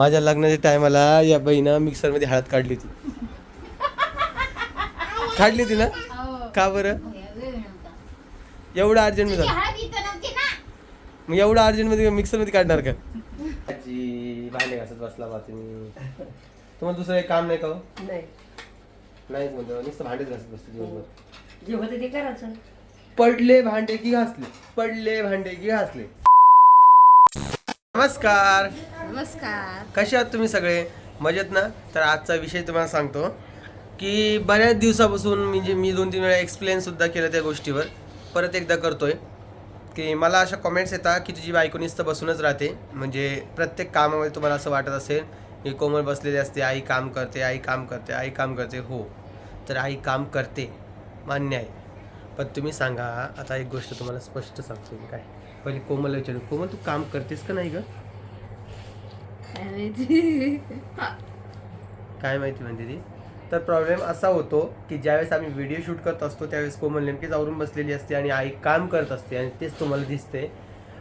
माझ्या लग्नाच्या टायमाला या बहिणं मिक्सरमध्ये हळद काढली होती. काढली होती ना? का बरं? एवढं अर्जंटमध्ये मग एवढं अर्जंटमध्ये मिक्सरमध्ये काढणार का? आजी भांडे घासत बसला बा तुम्ही. तुम्हाला दुसरं एक काम नाही का हो? नाही. नाहीच म्हणतो. नुसतं भांडेच घासत बसतो दिवसभर. जे होतं ते करायचं. पडले भांडे की घासले? पडले भांडे की घासले? नमस्कार. नमस्कार. कसे आहात तुम्ही सगळे? मजेत ना? तर आजचा विषय तुम्हाला सांगतो की बऱ्याच दिवसापासून म्हणजे मी दोन तीन वेळा एक्सप्लेन सुद्धा केलं त्या गोष्टीवर. परत एकदा करतोय. की मला अशा कमेंट्स येतात की तुझी बायको नुसतं बसूनच राहते. म्हणजे प्रत्येक कामामध्ये तुम्हाला असं वाटत असेल की कोमल बसलेली असते आई काम करते आई काम करते आई काम करते. हो. तर आई काम करते. मान्य आहे. पण तुम्ही सांगा आता एक गोष्ट तुम्हाला स्पष्ट सांगतो काय? पहिले कोमलला विचारू. कोमल तू काम करतेस का नाही ग? काय माहिती? म्हणते ती तर प्रॉब्लेम असा होतो की ज्यावेळेस आम्ही व्हिडिओ शूट करत असतो त्यावेळेस कोमल नेमकीच आवरून बसलेली असते आणि आई काम करत असते आणि तेच तुम्हाला दिसते.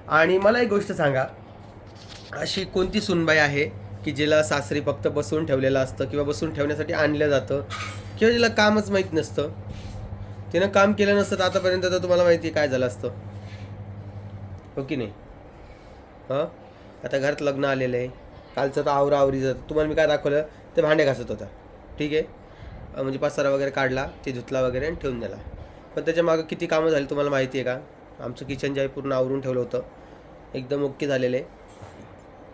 आणि मला एक गोष्ट सांगा. अशी कोणती सुनबाई आहे की जिला सासरी फक्त बसून ठेवलेलं असतं किंवा बसून ठेवण्यासाठी आणलं जातं किंवा जिला कामच माहीत नसतं? तिनं काम केलं नसतं तर आतापर्यंत तर तुम्हाला माहिती आहे काय झालं असतं. हो की नाही? हां? आता घरात लग्न आलेलं आहे. कालचं तर आवरा आवरी जातं तुम्हाला मी काय दाखवलं? ते भांडे घासत होता. ठीक आहे? म्हणजे पसारा वगैरे काढला ते धुतला वगैरे आणि ठेवून दिला. पण त्याच्या मागं किती कामं झाली तुम्हाला माहिती आहे का? आमचं किचन जे आहे पूर्ण आवरून ठेवलं होतं. एकदम ओके झालेलं आहे.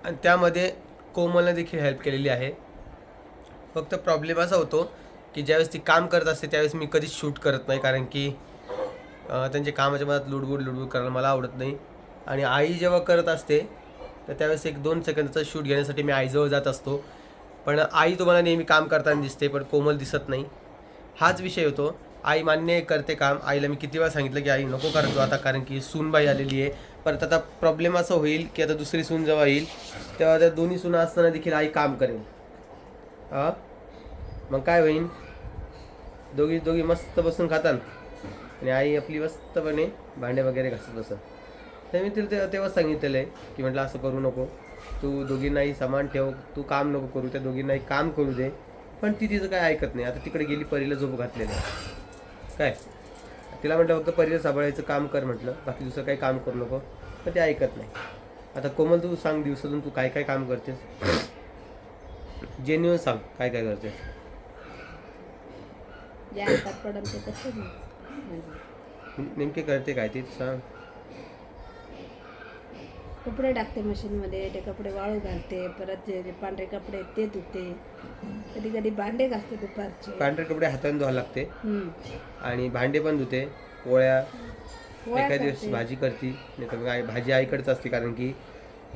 आणि त्यामध्ये कोमलने देखील हेल्प केलेली आहे. फक्त प्रॉब्लेम असा होतो की ज्यावेळेस ती काम करत असते त्यावेळेस मी कधीच शूट करत नाही. कारण की त्यांच्या कामाच्या मनात लुडबुड लुडबुड करायला मला आवडत नाही. आणि आई जेव्हा करत असते तर त्यावेळेस एक दोन सेकंदाचा शूट घेण्यासाठी मी आईजवळ जात असतो. पण आई तुम्हाला नेहमी काम करताना दिसते पण कोमल दिसत नाही. हाच विषय होतो. आई मान्य करते काम. आईला मी किती वेळा सांगितलं की आई नको करतो आता कारण की सूनबाई आलेली आहे. परत आता प्रॉब्लेम असं होईल की आता दुसरी सून जेव्हा येईल तेव्हा त्या दोन्ही सुना असताना देखील आई काम करेल. हां? मग काय होईल दोघी दोघी मस्त बसून खातात. आणि आई आपली मस्तपणे भांडे वगैरे घासत बसत. तर मी तिला ते- तेव्हा सांगितलेलं आहे की म्हटलं असं करू नको. तू दोघींनाही समान ठेव. तू काम नको करू. त्या दोघींनाही काम करू दे. पण ती तिचं काय ऐकत नाही. आता तिकडे गेली परीला झोप घातलेलं आहे. काय? तिला म्हटलं फक्त परीला सांभाळायचं काम कर म्हटलं. बाकी दुसरं काही काम करू नको. पण ते ऐकत नाही. आता कोमल तू सांग दिवसातून तू काय काय काम करतेस? जेन्युअन सांग काय काय करतेस. नेमके करते काय ते सांग. कपडे टाकते मशीनमध्ये ते कपडे वाळू घालते परत जे पांढरे कपडे आहेत ते धुते. कधी कधी भांडे घासते दुपारचे. पांढरे कपडे हाताने धुवायला लागते. हम्म. आणि भांडे पण धुते. पोळ्या पोळ्या एखाद्या दिवस करते. भाजी करते. नाही तर मग आई भाजी आईकडेच असते कारण की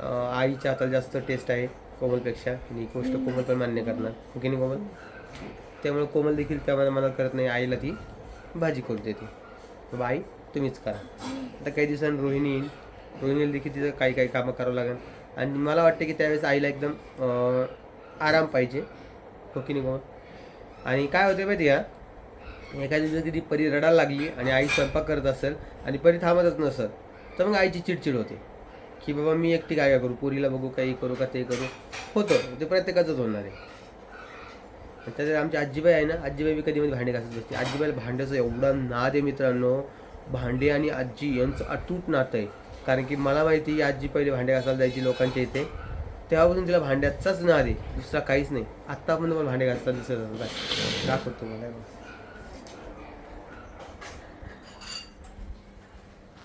अं, आईच्या हाताला जास्त टेस्ट आहे कोमलपेक्षा. आणि गोष्ट कोमल पण मान्य करणार. हो की नाही कोमल? त्यामुळे कोमल देखील त्यामध्ये मदत करत नाही. आईला ती भाजी करू देते. मग आई तुम्हीच करा. आता काही दिवसांनी रोहिणी येईल. रोहिणीला देखील तिथं काही काही कामं करावं लागेल. आणि मला वाटतं की त्यावेळेस आईला एकदम आराम पाहिजे. हो की नाही आणि काय होते माहिती का? एखाद्या दिवशी तिथे परी रडायला लागली आणि आई स्वयंपाक करत असेल आणि परी थांबतच नसत तर मग आईची चिडचिड होते. की बाबा मी एकटी काय काय करू? पोरीला बघू काही करू का ते करू? होतं. ते प्रत्येकाचंच होणार आहे. त्याच्यात आमची आजीबाई आहे ना आजीबाई मी कधी मध्ये भांडे घासत असते आजीबाईला भांड्याचं एवढा नाद आहे मित्रांनो. भांडे आणि आजी यांचं अतूट नातं आहे. कारण की मला माहिती आहे आजी पहिले भांडे घासायला जायची लोकांच्या इथे. तेव्हापासून तिला भांड्याचाच नाद आहे दुसरा काहीच नाही. आत्ता पण तुम्हाला भांडे असेल काय? दाखवतो तुम्हाला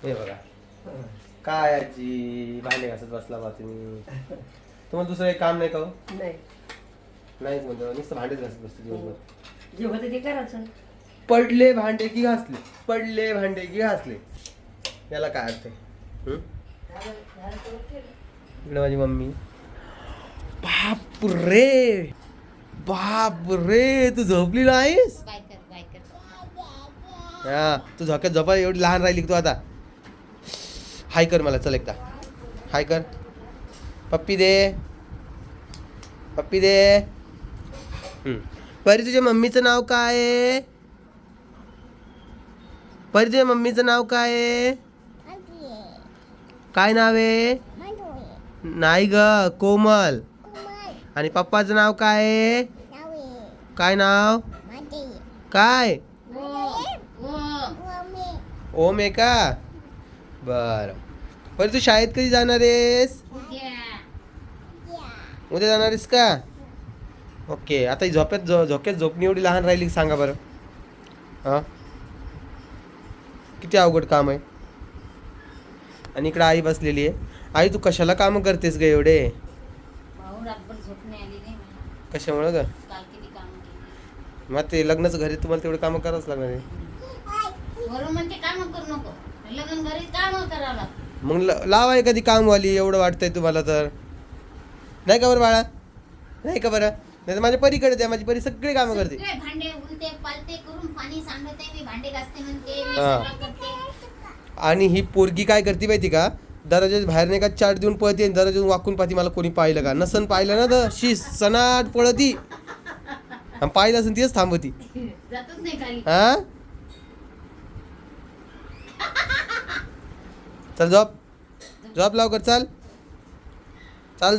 हे बघा. हे काय आजी भांडे घासत बसला बा तुम्ही? तुम्हाला दुसरं एक काम नाही का हो? नाही. नाहीच म्हणतो. नुसतं भांडेच घासत बसते दिवसभर. जे होतं ते करायचं पडले भांडे की घासले? पडले भांडे की घासले? याला काय अर्थ आहे? हं? इकडे माझी मम्मी. बाप रे बाप रे तू झोपली आहेस हा तू झोक्यात झोपा एवढी लहान राहिली तू आता. हाय कर मला चल एकदा. हाय कर. पप्पी दे. पप्पी दे. परी तुझ्या मम्मीचं नाव काय परी तुझ्या मम्मीचं नाव काय आहे? काय नाव आहे? नाही ग कोमल. आणि पप्पाचं नाव काय आहे? काय नाव? काय? ओम आहे का? बर. बरं तू शाळेत कधी जाणार आहेस? उद्या जाणार आहेस का? ओके आता ही झो झोक्यात झोपणी एवढी लहान राहिली सांगा बरं. हां? किती अवघड काम आहे? आणि इकडे आई बसलेली आहे. आई तू कशाला कामं करतेस ग एवढे? कशामुळं ग? मग ते लग्नाचं घरी तुम्हाला तेवढं कामं करावंच लागणार आहे. मग ल- लावा एखादी कामवाली एवढं वाटतंय तुम्हाला तर. नाही का बरं बाळा? नाही का बरं? नाही तर माझ्या परीकडे द्या माझी परी सगळी कामं करते. भांडे उलटे पालते करून पाणी मी भांडे घासते म्हणते हा. आणि ही पोरगी काय करते माहिती का? दरवाजा बाहेर नाही का चाट देऊन पळते आणि दरवाजा वाकून पाहते मला कोणी पाहिलं का? नसन पाहिलं ना तर शी सनाट पळती. आणि पाहिलं असेल तीच थांबती. खाली. हा? चल झोप. झोप लवकर चाल. चाल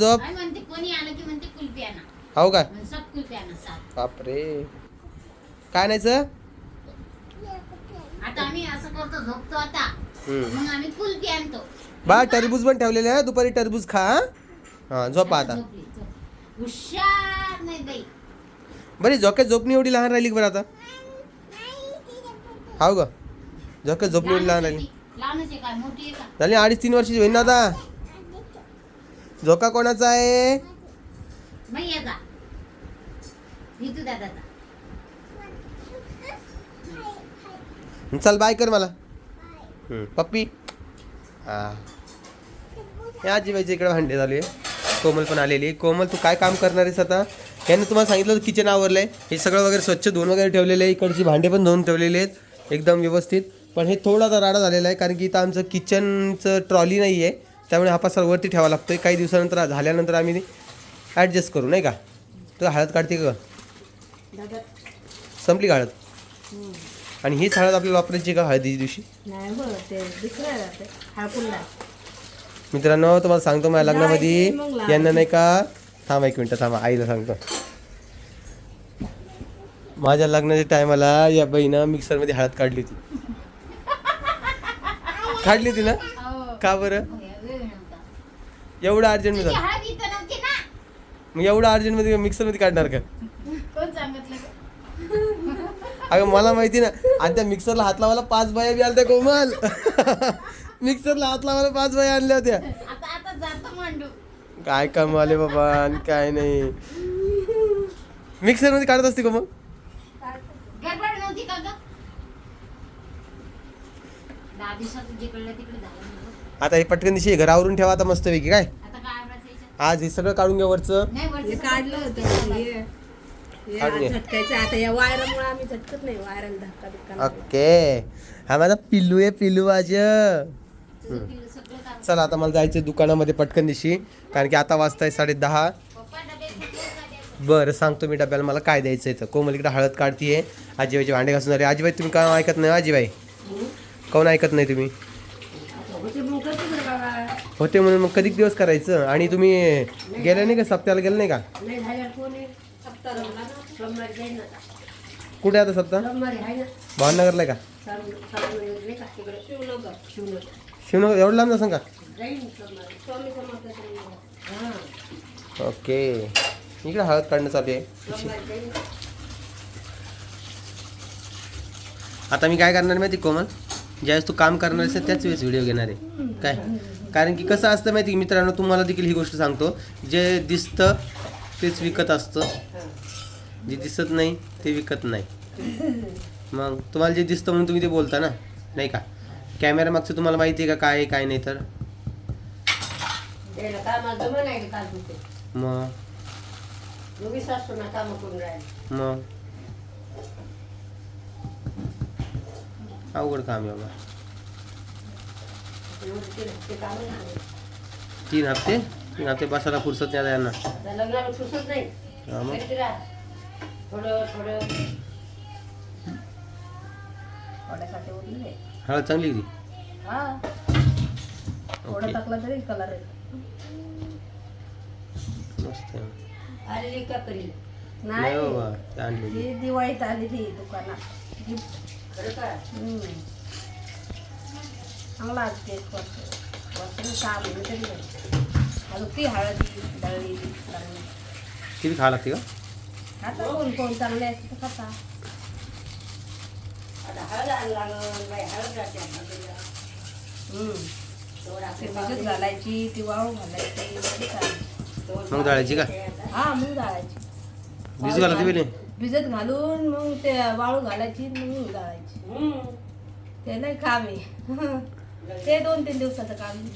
कुल्फी आणा. हो काय बापरे. काय नाही सर आता आम्ही असं करतो झोपतो आता. मग आम्ही कुल्फी आणतो. बा टरबूज पण ठेवलेलं आहे. दुपारी टरबूज खा हा? हा झोपा आता. झोपली, झोप. हुशार नाही बाई. बरी झोक्यात झोपणी एवढी लहान राहिली का बरं आता? हाव ग. झोक्यात झोपणी एवढी लहान राहिली. लहानच आहे काय मोठी आहे का? झाली अडीच तीन वर्षाची होईन ना आता. झोका कोणाचा आहे? मग दादाचा. चल बाय कर मला. पप्पी. हा हे आजीबाईच्या इकडे भांडे झाले. कोमल पण आलेली. कोमल तू काय काम करणार आहेस आता? यानं तुम्हाला सांगितलं होतं किचन आवरलं आहे हे सगळं वगैरे स्वच्छ धुवून वगैरे ठेवलेलं आहे. इकडची भांडे पण धुवून ठेवलेले आहेत. एकदम व्यवस्थित. पण हे थोडा आता राडा झालेला आहे. कारण की इथं आमचं किचनचं ट्रॉली नाही आहे त्यामुळे हा पसार वरती ठेवा लागतो आहे काही दिवसानंतर झाल्यानंतर आम्ही ॲडजस्ट करू नाही का? तू हळद काढते का? संपली का हळद? आणि हीच हळद आपल्याला वापरायची का हळदीच्या दिवशी? नाही हो ते दुसरं राहते हळकुंडा मित्रांनो तुम्हाला सांगतो माझ्या लग्नामध्ये. नाही, मग लावायची. यांना नाही का? थांबा एक मिनटं थांबा आईला सांगतो. माझ्या लग्नाच्या टायमाला या बाईनं मिक्सरमध्ये हळद काढली होती. काढली होती ना? का बरं? एवढं अर्जंटमध्ये तुझी झालं. हळद इथं नव्हती ना? मग एवढं अर्जंटमध्ये मिक्सरमध्ये काढणार का? अगं मला माहिती ना आणि त्या मिक्सरला हात लावायला पाच बाया बी आल्या कोमल. मिक्सरला हात लावायला पाच बाया आणल्या होत्या. आता आता जातो मांडू. काय कमाले बाबा आणि काय नाही. मिक्सरमध्ये काढत असते का मग गडबड नव्हती का ग? दहा दिवसात जिकडलं तिकडे झालं नव्हतं. आता हे पटकन दिशी घरावरून ठेवा आता मस्तपैकी काय? आता काय आज हे सगळं काढून घ्या वरचं. काढलं होतं हे हे काढून घे. झटकायचं. आता या वायरामुळे आम्ही झटकत नाही वायराला धक्का बिक्का नाही. ओके. हा माझा पिल्लू आहे पिल्लू आज. चला आता मला जायचं दुकानामध्ये पटकन दिशी. कारण की आता वाजताय साडे दहा? बरं सांगतो मी डब्याला मला काय द्यायचं आहे तर कोमल इकडे हळद काढतीये. आजीबाईचे भांडे घासून आले. आजीबाई तुम्ही का ऐकत नाही आजीबाई? काऊन ऐकत नाही तुम्ही? होते म्हणून मग कधी दिवस करायचं? आणि तुम्ही गेले नाही का? सप्त्याला गेले नाही का? कुठे आता ना। भावनगरला आहे का? शिवनगर. एवढं लांब ना का हां. ओके. इकडे हळद काढणं चालू आहे. आता मी काय करणार माहिती कोमल? ज्यावेळेस तू काम करणार असेल त्याच वेळेस व्हिडिओ घेणार आहे. काय? कारण की कसं असतं माहिती की मित्रांनो तुम्हाला देखील ही गोष्ट सांगतो. जे दिसतं तेच विकत असतं. जे दिसत नाही ते विकत नाही. मग तुम्हाला जे दिसतं म्हणून तुम्ही ते बोलता ना? नाही का? कॅमेरा मागचं तुम्हाला माहिती आहे का काय आहे काय नाही तर? मग? मग? अवघड काम आहे बाबा. तीन हप्ते तीन हप्ते? बसायला फुरसत नाही यांना. थोडं थोडं. थोड्यासाठी उरले हळद चांगली आहे हा. थोडं टाकला तरी कलर आहे. मस्त आलेली कपरी. नाही नाही. बाबा ती आणलेली. ही दिवाळीत आलेली दुकानात. गिफ्ट खरं का? हम्म. चांगला आज केक सहा महिने तरी झाले. अजून ती हळदी दळलेली दळली. किती खावं लागते का? खाता कोण कोण चांगले असते तर खाता आता हळद आण लागल बाई हळद राहते आपल्याला. हम्म. तेवढं ते आपलं भिजत घालायची ती वाळू घालायची मग दळायची का? हा मग घालायची भिजू पहिले भिजत घालून मग ते वाळू घालायची मग घालायची हम्म. ते नाही काम आहे ते दोन तीन दिवसाचं काम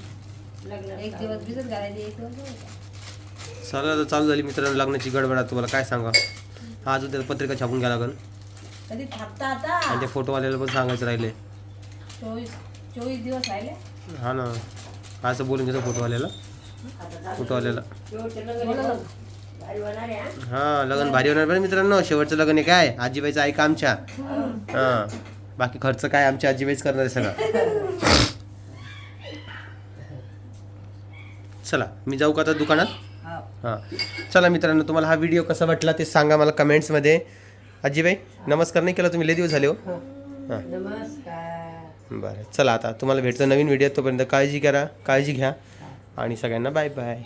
एक दिवस भिजत घालायची एक दिवस नाही. चालू आता चालू झाली मित्रांनो लग्नाची गडबड आहे तुम्हाला काय सांगा आज उद्या पत्रिका छापून घ्या लागेल. कधी आणि ते फोटोवाल्याला पण सांगायचं राहिले. चोवीस चोवीस दिवस राहिले? हा ना. असं बोलून घेतो फोटोवाल्याला. फोटोवाल्याला. हा. हा लग्न भारी होणार बरं मित्रांनो. शेवटचं लग्न आहे काय? आजीबाईचं ऐका आमच्या. हा. बाकी खर्च काय आमच्या आजीबाईच करणार आहे सगळं. चला मी जाऊ का आता दुकानात? हा. हां. चला मित्रांनो तुम्हाला हा व्हिडिओ कसा वाटला ते सांगा मला कमेंट्समध्ये आजीबाई नमस्कार नाही केला तुम्ही लय दिवस झाले हो. हां. नमस्कार. बरं चला आता तुम्हाला भेटतं नवीन व्हिडिओ तोपर्यंत काळजी करा काळजी घ्या. आणि सगळ्यांना बाय बाय